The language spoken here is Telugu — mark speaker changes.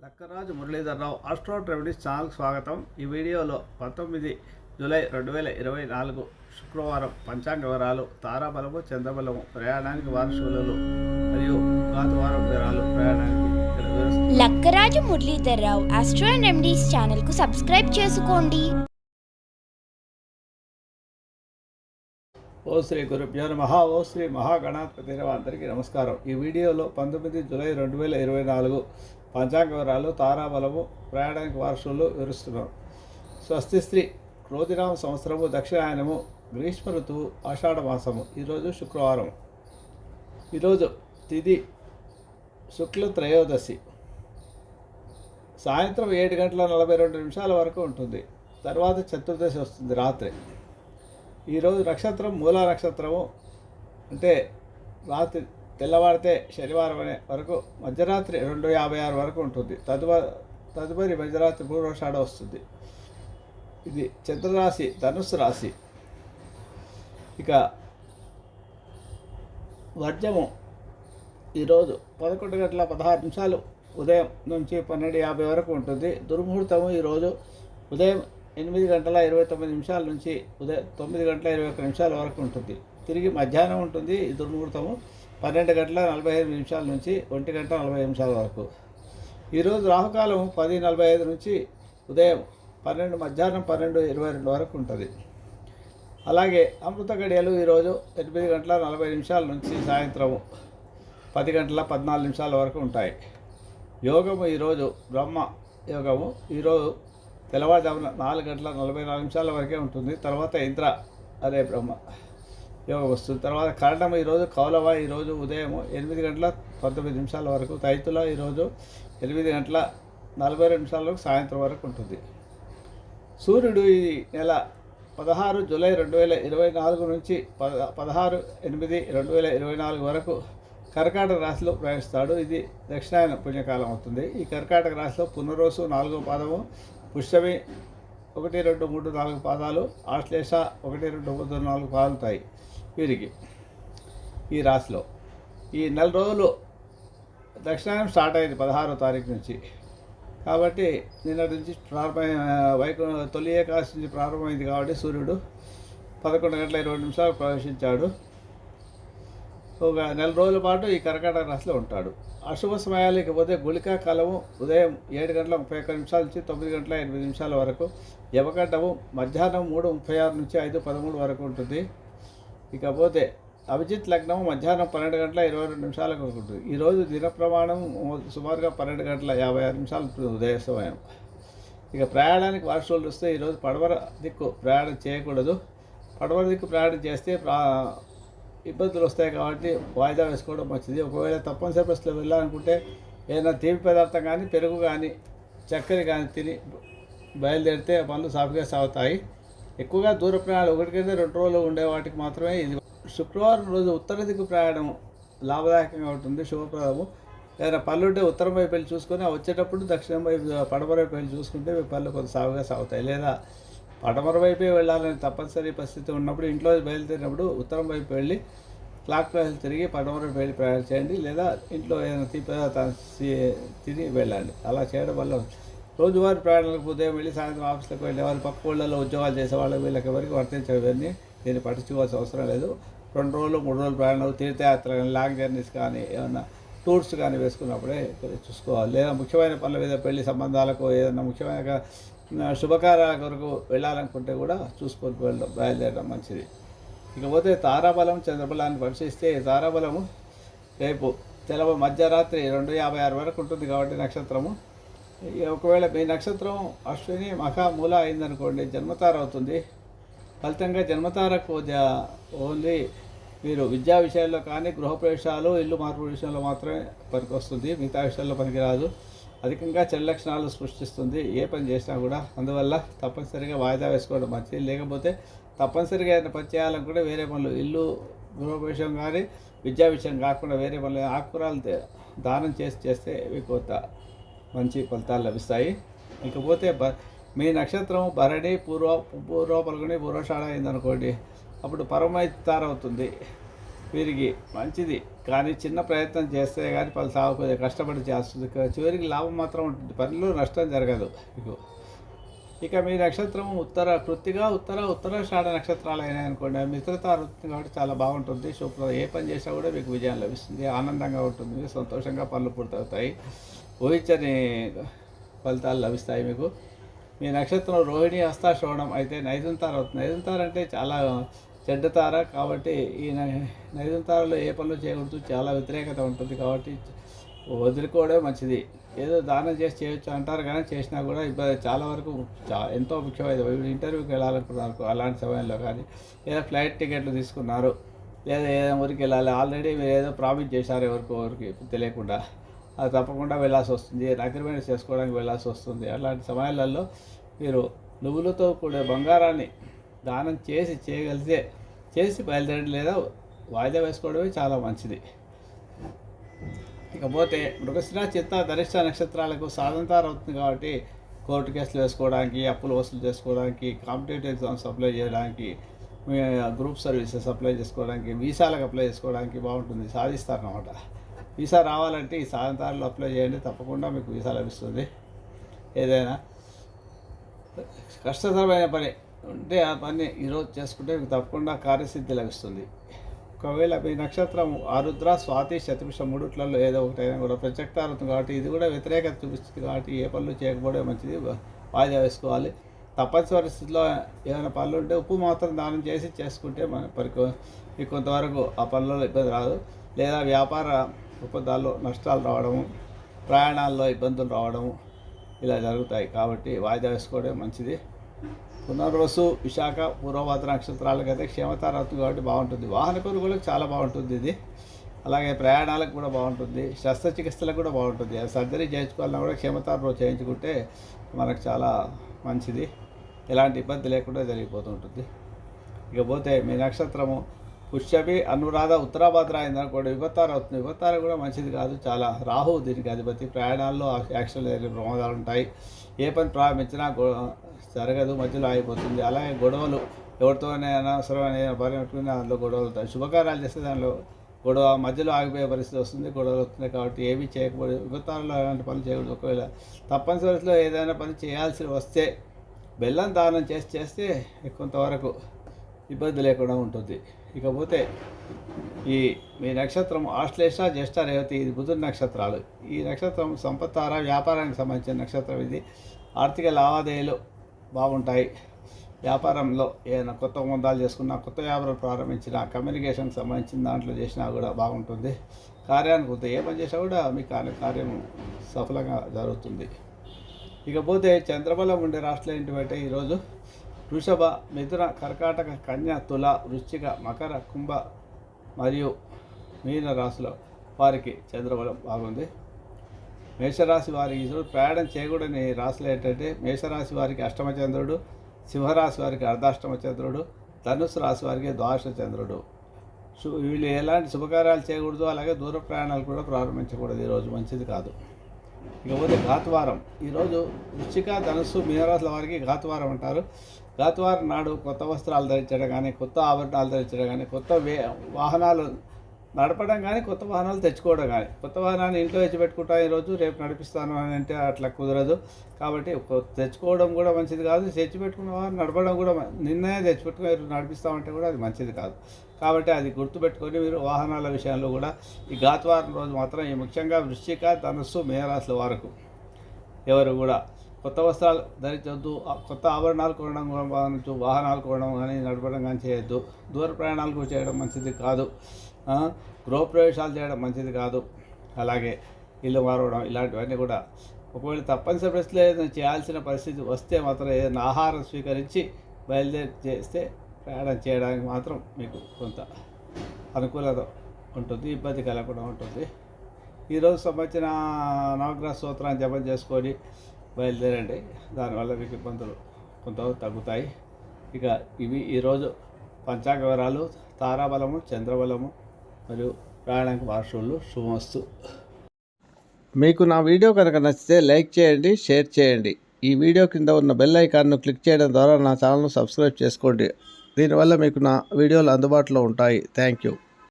Speaker 1: లక్కరాజు మురళీధర్రావు ఆస్ట్రో ట్రెవెలిస్ ఛానల్కి స్వాగతం ఈ వీడియోలో పంతొమ్మిది జూలై రెండు వేల ఇరవై నాలుగు శుక్రవారం పంచాంగ వివరాలు తారాబలము చంద్రబలము ప్రయాణానికి వారసులు మరియు గాతువారం వివరాలు ప్రయాణానికి.
Speaker 2: లక్కరాజు మురళీధర్రావు ఆస్ట్రో రెమెడీస్ ఛానల్కు సబ్స్క్రైబ్ చేసుకోండి
Speaker 1: ఓ శ్రీ గురుభ్యో నమః ఓ శ్రీ మహాగణాధిపతి. అందరికీ నమస్కారం ఈ వీడియోలో పంతొమ్మిది జూలై రెండు వేల ఇరవై నాలుగు పంచాంగ వివరాలు తారాబలము ప్రయాణానికి వారసులు వివరిస్తున్నారు స్వస్తి స్త్రీ రోజునామ సంవత్సరము దక్షిణాయనము గ్రీష్మ ఋతువు ఆషాఢ మాసము. ఈరోజు శుక్రవారం. ఈరోజు తిది శుక్ల త్రయోదశి. సాయంత్రం ఏడు గంటల నలభై రెండు నిమిషాల వరకు ఉంటుంది. తర్వాత చతుర్దశి వస్తుంది రాత్రి. ఈరోజు నక్షత్రం మూలా నక్షత్రము అంటే రాత్రి తెల్లవారితే శనివారం అనే వరకు మధ్యరాత్రి రెండు యాభై ఆరు వరకు ఉంటుంది. తదుపరి తదుపరి మధ్యరాత్రి పూర్వషాఢ వస్తుంది. ఇది చంద్రరాశి ధనుస్సు రాశి. ఇక వర్జము. ఈరోజు పదకొండు గంటల పదహారు నిమిషాలు ఉదయం నుంచి పన్నెండు యాభై వరకు ఉంటుంది. దుర్ముహూర్తము ఈరోజు ఉదయం ఎనిమిది గంటల ఇరవై తొమ్మిది నిమిషాల నుంచి ఉదయం తొమ్మిది గంటల ఇరవై ఒక్క నిమిషాల వరకు ఉంటుంది. తిరిగి మధ్యాహ్నం ఉంటుంది. ఈ దుర్ముహూర్తము పన్నెండు గంటల నలభై ఐదు నిమిషాల నుంచి ఒంటి గంట నలభై నిమిషాల వరకు. ఈరోజు రాహుకాలం పది నలభై ఐదు నుంచి ఉదయం పన్నెండు మధ్యాహ్నం పన్నెండు ఇరవై రెండు వరకు ఉంటుంది. అలాగే అమృత గడియలు ఈరోజు ఎనిమిది గంటల నలభై నిమిషాల నుంచి సాయంత్రము పది గంటల పద్నాలుగు నిమిషాల వరకు ఉంటాయి. యోగము ఈరోజు బ్రహ్మ యోగము. ఈరోజు తెల్లవారుజామున నాలుగు గంటల నలభై నాలుగు నిమిషాల వరకే ఉంటుంది. తర్వాత ఇంద్ర అదే బ్రహ్మ. యోగ వస్తుంది. తర్వాత కరణం ఈరోజు కౌలవ ఈరోజు ఉదయం ఎనిమిది గంటల పంతొమ్మిది నిమిషాల వరకు తైతుల ఈరోజు ఎనిమిది గంటల నలభై రెండు నిమిషాల వరకు సాయంత్రం వరకు ఉంటుంది. సూర్యుడు ఈ నెల పదహారు జూలై రెండు వేల ఇరవై నాలుగు నుంచి పద పదహారు ఎనిమిది రెండు వేల ఇరవై నాలుగు వరకు కర్కాటక రాశిలో ప్రవేశిస్తాడు. ఇది దక్షిణాయన పుణ్యకాలం అవుతుంది. ఈ కర్కాటక రాశిలో పునరోసు నాలుగో పాదము పుష్యమి ఒకటి రెండు మూడు నాలుగు పాదాలు ఆశ్లేష ఒకటి రెండు మూడు నాలుగు పాదాలు ఉంటాయి. వీరికి ఈ రాశిలో. ఈ నెల రోజులు దక్షిణాయనం స్టార్ట్ అయింది పదహారో తారీఖు నుంచి. కాబట్టి నిన్నటి నుంచి ప్రారంభమైన వైకు తొలి ఏకాశి నుంచి ప్రారంభమైంది కాబట్టి సూర్యుడు పదకొండు గంటల ఇరవై నిమిషాలు ప్రవేశించాడు. ఒక నెల రోజుల పాటు ఈ కర్కాటక రాశిలో ఉంటాడు. అశుభ సమయాలు ఇకపోతే గుళికా కాలము ఉదయం ఏడు గంటల ముప్పై ఒక్క నిమిషాల నుంచి తొమ్మిది గంటల ఎనిమిది నిమిషాల వరకు యవగడ్డము మధ్యాహ్నం మూడు ముప్పై ఆరు నుంచి ఐదు పదమూడు వరకు ఉంటుంది. ఇకపోతే అభిజిత్ లగ్నం మధ్యాహ్నం పన్నెండు గంటల ఇరవై రెండు నిమిషాలకు ఉంటుంది ఈరోజు దిన ప్రమాణం సుమారుగా పన్నెండు గంటల యాభై ఆరు నిమిషాలు ఉదయ సమయం ఇక ప్రయాణానికి వార్షులు వస్తే ఈరోజు పడవర దిక్కు ప్రయాణం చేయకూడదు. పడవర దిక్కు ప్రయాణం చేస్తే ప్రా ఇబ్బందులు వస్తాయి కాబట్టి వాయిదా వేసుకోవడం మంచిది. ఒకవేళ తప్పనిసరి బస్సులో వెళ్ళాలనుకుంటే ఏదైనా తీపి పదార్థం కానీ పెరుగు కానీ చక్కెర కానీ తిని బయలుదేరితే పనులు సాఫీగా సాగుతాయి. ఎక్కువగా దూర ప్రయాణాలు ఒకటికైతే రెండు రోజులు ఉండే వాటికి మాత్రమే ఇది. శుక్రవారం రోజు ఉత్తర దిక్కు ప్రయాణం లాభదాయకంగా ఉంటుంది శుభప్రదము. ఏదైనా పళ్ళు ఉంటే ఉత్తరం వైపు వెళ్ళి చూసుకొని వచ్చేటప్పుడు దక్షిణం వైపు పడమర వైపు వెళ్ళి చూసుకుంటే మీ పళ్ళు కొంత సాగుగా సాగుతాయి. లేదా పడమర వైపే వెళ్ళాలని తప్పనిసరి పరిస్థితి ఉన్నప్పుడు ఇంట్లో బయలుదేరినప్పుడు ఉత్తరం వైపు వెళ్ళి క్లాక్ వైపు తిరిగి పడమర వైపు వెళ్ళి ప్రయాణం చేయండి. లేదా ఇంట్లో ఏదైనా తీపి తిని వెళ్ళండి. అలా చేయడం వల్ల రోజువారీ ప్రయాణాలకు ఉదయం వెళ్ళి సాయంత్రం ఆఫీస్లకు వెళ్ళేవారు పక్క ఊళ్ళలో ఉద్యోగాలు చేసేవాళ్ళు వీళ్ళకి ఎవరికి వర్తించేవన్నీ దీన్ని పట్టించుకోవాల్సిన అవసరం లేదు. రెండు రోజులు మూడు రోజులు ప్రయాణాలు తీర్థయాత్ర కానీ లాంగ్ జర్నీస్ కానీ ఏమన్నా టూర్స్ కానీ వేసుకున్నప్పుడే చూసుకోవాలి. లేదా ముఖ్యమైన పనుల మీద పెళ్ళి సంబంధాలకు ఏదైనా ముఖ్యమైన శుభకార్యాల కొరకు వెళ్ళాలనుకుంటే కూడా చూసుకొని వెళ్ళడం బయలుదేరడం మంచిది. ఇకపోతే తారాబలం చంద్రబలాన్ని పరిశీలిస్తే తారాబలము రేపు తెలవ మధ్యరాత్రి రెండు యాభై ఆరు వరకు ఉంటుంది కాబట్టి నక్షత్రము. ఒకవేళ మీ నక్షత్రం అశ్విని మహామూల మూల అయిందనుకోండి జన్మతార అవుతుంది ఫలితంగా జన్మతారకు ఓన్లీ మీరు విద్యా విషయాల్లో కానీ గృహప్రవేశాలు ఇల్లు మార్పు విషయంలో మాత్రమే పనికొస్తుంది. మిగతా విషయాల్లో పనికిరాదు. అధికంగా చెడు లక్షణాలు సృష్టిస్తుంది. ఏ పని చేసినా కూడా. అందువల్ల తప్పనిసరిగా వాయిదా వేసుకోవడం మంచిది. లేకపోతే తప్పనిసరిగా ఏదైనా పని చేయాలనుకుంటే వేరే పనులు ఇల్లు గృహప్రవేశం కానీ విద్యా విషయం కాకుండా వేరే పనులు ఆకుకూరలు దానం చేసి చేస్తే మీకు మంచి ఫలితాలు లభిస్తాయి. ఇకపోతే బ మీ నక్షత్రం భరణి పూర్వ పూర్వ పలుగుని పూర్వషాఢ అయిందనుకోండి అప్పుడు పరమైతార అవుతుంది వీరికి మంచిది కానీ చిన్న ప్రయత్నం చేస్తే కానీ పలు సాగు కష్టపడి చేస్తుంది. చివరికి లాభం మాత్రం ఉంటుంది. పనిలో నష్టం జరగదు. మీకు ఇక మీ నక్షత్రం ఉత్తర కృతిగా ఉత్తర ఉత్తర షాడ నక్షత్రాలు అయినాయి అనుకోండి మిత్రతార వృత్తి కాబట్టి చాలా బాగుంటుంది. శుభ్ర ఏ పని చేసినా కూడా మీకు విజయం లభిస్తుంది. ఆనందంగా ఉంటుంది. సంతోషంగా పనులు పూర్తవుతాయి. ఊహించని ఫలితాలు లభిస్తాయి మీకు. మీ నక్షత్రం రోహిణి హస్త శ్రవణం అయితే నైదుంతార అవుతుంది నైదుంతార అంటే చాలా చెడ్డతార కాబట్టి ఈ నై- ఏ పనులు చేయకూడదు. చాలా వ్యతిరేకత ఉంటుంది కాబట్టి వదులుకోవడమే మంచిది. ఏదో దానం చేసి చేయొచ్చు అంటారు కానీ చేసినా కూడా ఇబ్బంది. చాలా వరకు చా ఎంతో ముఖ్యమైనది. ఇంటర్వ్యూకి వెళ్ళాలనుకున్నారు అలాంటి సమయంలో కానీ ఏదో ఫ్లైట్ టికెట్లు తీసుకున్నారు లేదా ఏదో ఊరికి వెళ్ళాలి. ఆల్రెడీ మీరు ఏదో ప్రామిస్ చేశారు ఎవరికి ఎవరికి తెలియకుండా. అది తప్పకుండా వెళ్ళాల్సి వస్తుంది. అగ్రిమెంట్ చేసుకోవడానికి వెళ్ళాల్సి వస్తుంది. అలాంటి సమయాలలో మీరు నువ్వులతో కూడే బంగారాన్ని దానం చేసి చేయగలిగితే చేసి బయలుదేరడం లేదా వాయిదా వేసుకోవడమే చాలా మంచిది. ఇకపోతే మృగశిర చిత్త ధరిష్ట నక్షత్రాలకు సాధంతారు అవుతుంది కాబట్టి కోర్టు కేసులు వేసుకోవడానికి అప్పులు వసూలు చేసుకోవడానికి కాంపిటేటివ్ ఎగ్జామ్స్ అప్లై చేయడానికి గ్రూప్ సర్వీసెస్ అప్లై చేసుకోవడానికి వీసాలకు అప్లై చేసుకోవడానికి బాగుంటుంది. సాధిస్తారన్నమాట. వీసా రావాలంటే ఈ సాయంత్రాలు అప్లై చేయండి తప్పకుండా మీకు వీసా లభిస్తుంది. ఏదైనా కష్టతరమైన పని ఉంటే ఆ పని ఈరోజు చేసుకుంటే మీకు తప్పకుండా కార్యసిద్ధి లభిస్తుంది. ఒకవేళ మీ నక్షత్రం ఆరుద్ర స్వాతి శతభిష మూడుట్లలో ఏదో ఒకటైనా కూడా ప్రత్యక్తారుతుంది కాబట్టి ఇది కూడా వ్యతిరేకత చూపిస్తుంది కాబట్టి ఏ పనులు చేయకపోవడం మంచిది. వాయిదా వేసుకోవాలి. తప్పనిసరి పరిస్థితిలో ఏమైనా పనులు ఉంటే ఉప్పు మాత్రం దానం చేసి చేసుకుంటే మన పరికి కొంతవరకు ఆ పనులలో ఇబ్బంది రాదు. లేదా వ్యాపార ఒప్పందాల్లో నష్టాలు రావడము ప్రయాణాల్లో ఇబ్బందులు రావడము ఇలా జరుగుతాయి. కాబట్టి వాయిదా వేసుకోవడం మంచిది. పునర్వసు విశాఖ పూర్వభద్ర నక్షత్రాలకు అయితే క్షేమతార కాబట్టి బాగుంటుంది. వాహన కొనుగోలకు చాలా బాగుంటుంది ఇది. అలాగే ప్రయాణాలకు కూడా బాగుంటుంది. శస్త్రచికిత్సలకు కూడా బాగుంటుంది. సర్జరీ చేయించుకోవాలన్నా కూడా క్షేమతారలో చేయించుకుంటే మనకు చాలా మంచిది. ఎలాంటి ఇబ్బంది లేకుండా జరిగిపోతుంటుంది ఇకపోతే మీ నక్షత్రము పుష్యమి అనురాధ ఉత్తరాభద్ర అయిందనుకోండి విభత్తార అవుతుంది విభత్తార కూడా మంచిది కాదు. చాలా రాహు దీనికి అధిపతి. ప్రయాణాల్లో యాక్సిడెంట్ జరిగే ప్రమాదాలు ఉంటాయి. ఏ పని ప్రారంభించినా జరగదు మధ్యలో ఆగిపోతుంది. అలాగే గొడవలు ఎవరితోనే అనవసరమైన భార్య పెట్టుకుని అందులో గొడవలు అవుతాయి శుభకార్యాలు చేస్తే దానిలో గొడవ మధ్యలో ఆగిపోయే పరిస్థితి వస్తుంది గొడవలు వస్తున్నాయి కాబట్టి ఏమీ చేయకూడదు. విభత్తాలలో అలాంటి పనులు చేయకూడదు. ఒకవేళ తప్పనిసరిలో ఏదైనా పని చేయాల్సి వస్తే బెల్లం దానం చేసి చేస్తే కొంతవరకు ఇబ్బంది లేకుండా ఉంటుంది. ఇకపోతే ఈ మీ నక్షత్రం ఆశ్లేష జ్యేష్ఠ రేవతి ఇది బుధుడి నక్షత్రాలు. ఈ నక్షత్రం సంపత్తార వ్యాపారానికి సంబంధించిన నక్షత్రం ఇది. ఆర్థిక లావాదేవీలు బాగుంటాయి. వ్యాపారంలో ఏదైనా కొత్త ఒప్పందాలు చేసుకున్నా కొత్త వ్యాపారం ప్రారంభించినా కమ్యూనికేషన్కి సంబంధించిన దాంట్లో చేసినా కూడా బాగుంటుంది. కార్యానికి వస్తే ఏ పని చేసినా కూడా మీ కార్యం సఫలంగా జరుగుతుంది. ఇకపోతే చంద్రబలం ఉండే రాష్ట్రాలు ఏంటంటే ఈరోజు వృషభ మిథున కర్కాటక కన్య తుల వృశ్చిక మకర కుంభ మరియు మీన రాశిలో వారికి చంద్రబలం బాగుంది. మేషరాశి వారి ఈశ్వరుడు ప్రయాణం చేయకూడని రాశులు ఏంటంటే మేషరాశి వారికి అష్టమ చంద్రుడు సింహరాశి వారికి అర్ధాష్టమ చంద్రుడు ధనుసు రాశి వారికి ద్వాదశ చంద్రుడు. వీళ్ళు ఎలాంటి శుభకార్యాలు చేయకూడదు అలాగే దూర ప్రయాణాలు కూడా ప్రారంభించకూడదు ఈరోజు మంచిది కాదు. ఇకపోతే ఘాతువారం ఈరోజు వృశ్చిక ధనుస్సు మీనరాశుల వారికి ఘాతువారం అంటారు. గతవారం నాడు కొత్త వస్త్రాలు ధరించడం కానీ కొత్త ఆభరణాలు ధరించడం కానీ కొత్త వే వాహనాలు నడపడం కానీ కొత్త వాహనాలు తెచ్చుకోవడం కానీ. కొత్త వాహనాన్ని ఇంట్లో తెచ్చి పెట్టుకుంటా ఈరోజు రేపు నడిపిస్తాను అని అంటే అట్లా కుదరదు. కాబట్టి తెచ్చుకోవడం కూడా మంచిది కాదు. తెచ్చిపెట్టుకున్న వారు నడపడం కూడా నిన్ననే తెచ్చిపెట్టుకుని నడిపిస్తామంటే కూడా అది మంచిది కాదు. కాబట్టి అది గుర్తుపెట్టుకొని మీరు వాహనాల విషయంలో కూడా ఈ ఘాతవారం రోజు మాత్రం ఈ ముఖ్యంగా వృశ్చిక ధనస్సు మేరాశుల వరకు ఎవరు కూడా కొత్త వస్త్రాలు ధరించవద్దు కొత్త ఆభరణాలు కొనడం కూడా వాహనాలు కొనడం కానీ నడపడం కానీ చేయొద్దు. దూర ప్రయాణాలు కూడా చేయడం మంచిది కాదు. గృహప్రవేశాలు చేయడం మంచిది కాదు. అలాగే ఇల్లు మారవడం ఇలాంటివన్నీ కూడా. ఒకవేళ తప్పనిసరి పరిస్థితులు ఏదైనా చేయాల్సిన పరిస్థితి వస్తే మాత్రం ఏదైనా ఆహారం స్వీకరించి బయలుదేరి చేస్తే ప్రయాణం చేయడానికి మాత్రం మీకు కొంత అనుకూలత ఉంటుంది ఇబ్బంది కలగకుండా ఉంటుంది. ఈరోజు సంబంధించిన నవగ్రహ స్తోత్రాన్ని జపం చేసుకొని బయలుదేరండి. దానివల్ల మీకు ఇబ్బందులు కొంత తగ్గుతాయి. ఇక ఇవి ఈరోజు పంచాంగ వివరాలు తారాబలము చంద్రబలము మరియు ప్రయాణానికి వార్షులు శుభమస్తు. మీకు నా వీడియో కనుక నచ్చితే లైక్ చేయండి షేర్ చేయండి. ఈ వీడియో కింద ఉన్న బెల్ ఐకాన్ను క్లిక్ చేయడం ద్వారా నా ఛానల్ను సబ్స్క్రైబ్ చేసుకోండి. దీనివల్ల మీకు నా వీడియోలు అందుబాటులో ఉంటాయి. Thank you.